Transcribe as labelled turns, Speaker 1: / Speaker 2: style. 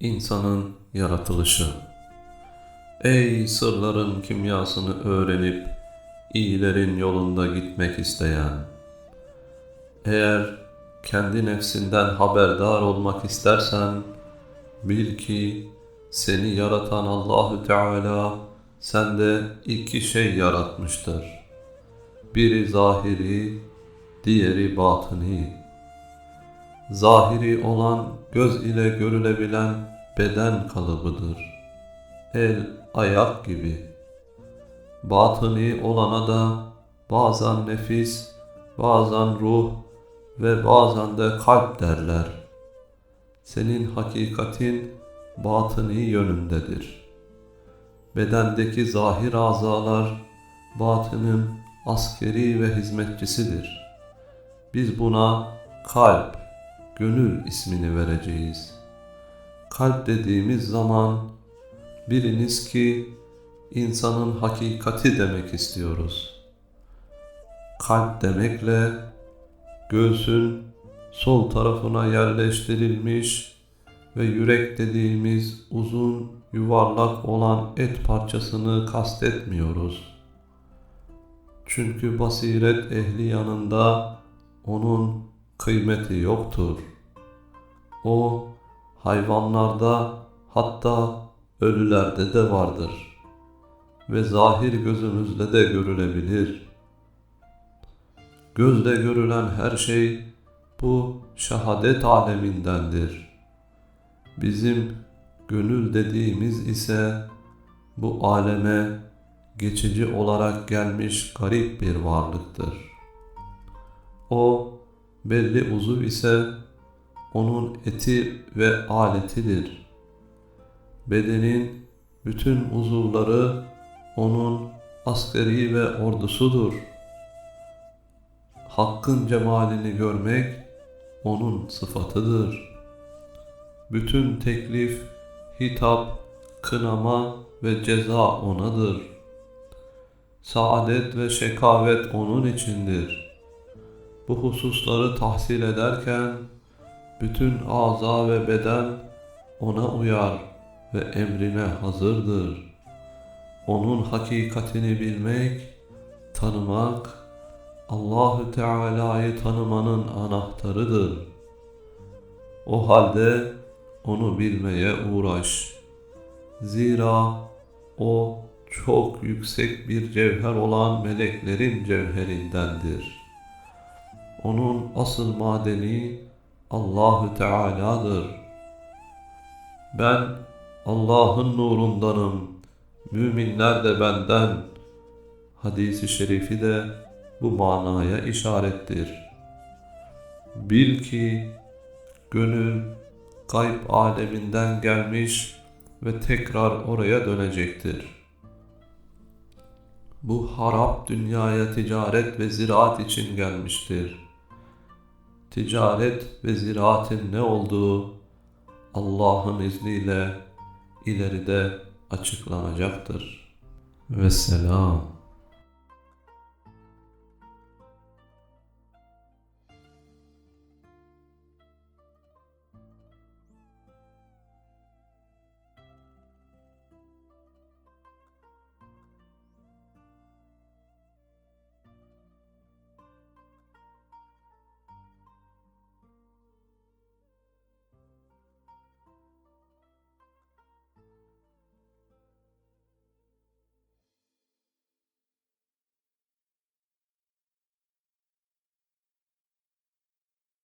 Speaker 1: İnsanın yaratılışı. Ey sırların kimyasını öğrenip iyilerin yolunda gitmek isteyen. Eğer kendi nefsinden haberdar olmak istersen bil ki seni yaratan Allahü Teala sende iki şey yaratmıştır. Biri zahiri, diğeri batıni. Zahiri olan göz ile görülebilen beden kalıbıdır. El, ayak gibi. Batıni olana da bazen nefis, bazen ruh ve bazen de kalp derler. Senin hakikatin batıni yönündedir. Bedendeki zahir azalar batının askeri ve hizmetçisidir. Biz buna kalp, gönül ismini vereceğiz. Kalp dediğimiz zaman biriniz ki insanın hakikati demek istiyoruz. Kalp demekle göğsün sol tarafına yerleştirilmiş ve yürek dediğimiz uzun yuvarlak olan et parçasını kastetmiyoruz. Çünkü basiret ehli yanında onun kıymeti yoktur. O hayvanlarda hatta ölülerde de vardır ve zahir gözümüzle de görülebilir. Gözle görülen her şey bu şehadet alemindendir. Bizim gönül dediğimiz ise bu aleme geçici olarak gelmiş garip bir varlıktır. O belli uzuv ise onun eti ve aletidir. Bedenin bütün uzuvları onun askeri ve ordusudur. Hakkın cemalini görmek onun sıfatıdır. Bütün teklif, hitap, kınama ve ceza onadır. Saadet ve şekavet onun içindir. Bu hususları tahsil ederken bütün aza ve beden ona uyar ve emrine hazırdır. Onun hakikatini bilmek, tanımak, Allahü Teala'yı tanımanın anahtarıdır. O halde onu bilmeye uğraş. Zira o çok yüksek bir cevher olan meleklerin cevherindendir. Onun asıl madeni Allahü Teala'dır. Ben Allah'ın nurundanım. Müminler de benden. Hadisi şerifi de bu manaya işarettir. Bil ki gönül kayıp aleminden gelmiş ve tekrar oraya dönecektir. Bu harap dünyaya ticaret ve ziraat için gelmiştir. Ticaret ve ziraatin ne olduğu Allah'ın izniyle ileride açıklanacaktır. Vesselam.